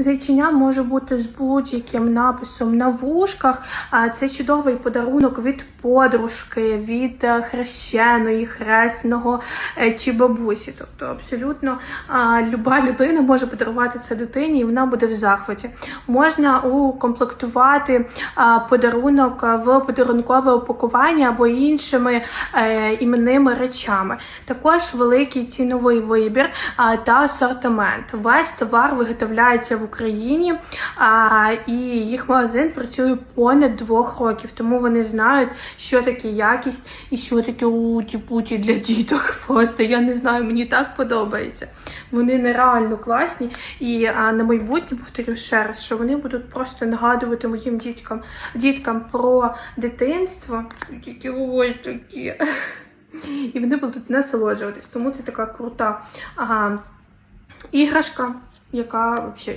Зайчиня може бути з будь-яким написом на вушках. А це чудовий подарунок від подружки, від е, хрещеної, хресного е, чи бабусі. Тобто, абсолютно люба людина може подарувати це дитині, і вона буде в захваті. Можна укомплектувати подарунок в подарункове упакування або іншими е, іменними речами. Також великий ціновий вибір та асортимент. Весь товар виготовляється в Україні, а, і їх магазин працює понад двох років, тому вони знають, що таке якість і що таке уті-путі для діток. Просто я не знаю, мені так подобається. Вони нереально класні. І а, на майбутнє повторю ще раз, що вони будуть просто нагадувати моїм діткам, діткам про дитинство. Тільки ось такі. І вони будуть насолоджуватись. Тому це така крута ага, іграшка, яка взагалі